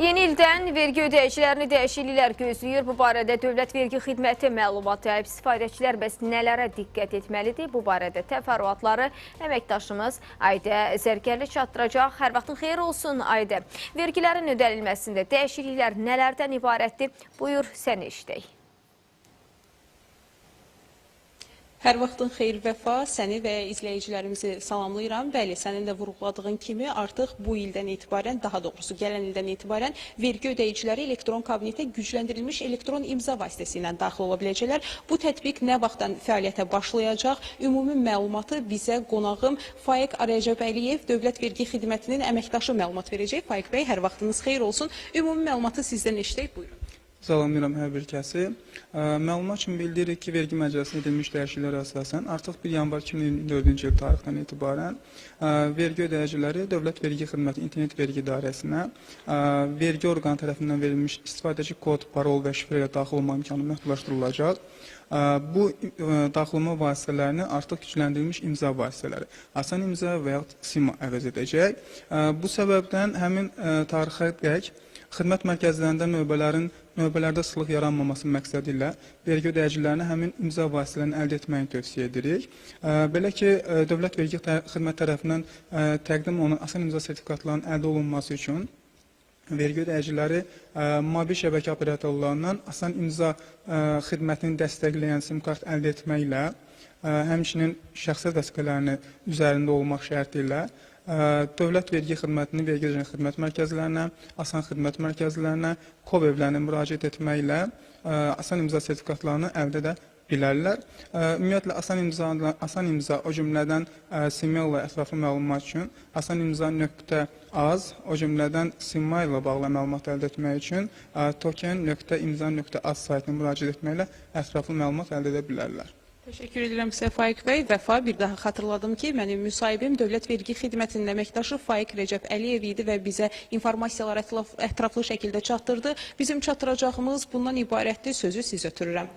Yeni ildən vergi ödəyicilərini dəyişikliklər gözləyir. Bu barədə Dövlət Vergi Xidməti məlumat yayıb. İstifadəçilər bəs nələrə diqqət etməlidir? Bu barədə təfərrüatları əməkdaşımız Aydə Zərgərli çatdıracaq. Hər vaxtın xeyir olsun Aydə. Vergilərin ödənilməsində dəyişikliklər nələrdən ibarətdir? Buyur səni işləyək. Hər vaxtın xeyir vəfa, səni və izləyicilərimizi salamlayıram. Bəli, sənin də vurğuladığın kimi artıq bu ildən etibarən, daha doğrusu gələn ildən etibarən vergi ödəyiciləri elektron kabinetə gücləndirilmiş elektron imza vasitəsilə daxil ola biləcəklər. Bu tətbiq nə vaxtdan fəaliyyətə başlayacaq? Ümumi məlumatı bizə qonağım Faiq Arayacəbəliyev Dövlət Vergi Xidmətinin əməkdaşı məlumat verəcək. Faiq bəy, hər vaxtınız xeyir olsun. Ümumi məlumatı sizdən eşidək. Buyurun. Salamlayıram hər bir kəsi. Ə, Məlumat kimi bildiririk ki, vergi məcəlləsinə edilmiş dəyişikliklərə əsasən artıq 1 yanvar 2024-cü il tarixindən etibarən vergi ödəyiciləri Dövlət Vergi Xidməti İnternet Vergi İdarəsinə vergi orqanı tərəfindən verilmiş istifadəçi kod, parol və şifrə ilə daxil olma imkanı məhdudlaşdırılacaq. Bu daxil olma vasitələrini artıq gücləndirilmiş imza vasitələri, asan imza və ya SIMA əvəz edəcək. Bu səbəbdən həmin tarixə dək Xidmət mərkəzlərində növbələrin növbələrdə sıxlıq yaranmaması məqsədi ilə vergi ödəyicilərinə həmin imza vasitələrini əldə etməyini tövsiyə edirik. Belə ki, Dövlət Vergi Xidmət tərəfindən təqdim olunan asan imza sertifikatlarının əldə olunması üçün vergi ödəyiciləri mobil şəbəkə operatorlarından asan imza xidmətini dəstəkləyən sim kart əldə etməklə, həmçinin şəxsiyyət vəsiqələrini üzərində olmaq şərti ilə Dövlət Vergi Xidmətinin vergi icra xidmət mərkəzlərinə, asan xidmət mərkəzlərinə, KOB evlərinə müraciət etməklə asan imza sertifikatlarını əldə edə bilərlər. Ümumiyyətlə asan imza asan imza o cümlədən ilə ətraflı məlumat üçün asan imza nöqtə az, o cümlədən simma ilə bağlı məlumat əldə etmək üçün ə, token.imza.az saytına müraciət etməklə ətraflı məlumat əldə edə bilərlər. Təşəkkür edirəm sizə Faiq bəy. Vəfa bir daha xatırladım ki, mənim müsahibim Dövlət Vergi Xidmətinin əməkdaşı Faiq Rəcəb Əliyev idi və bizə informasiyalar ətraf, ətraflı şəkildə çatdırdı. Bizim çatdıracağımız bundan ibarətdir. Sözü sizə ötürürəm.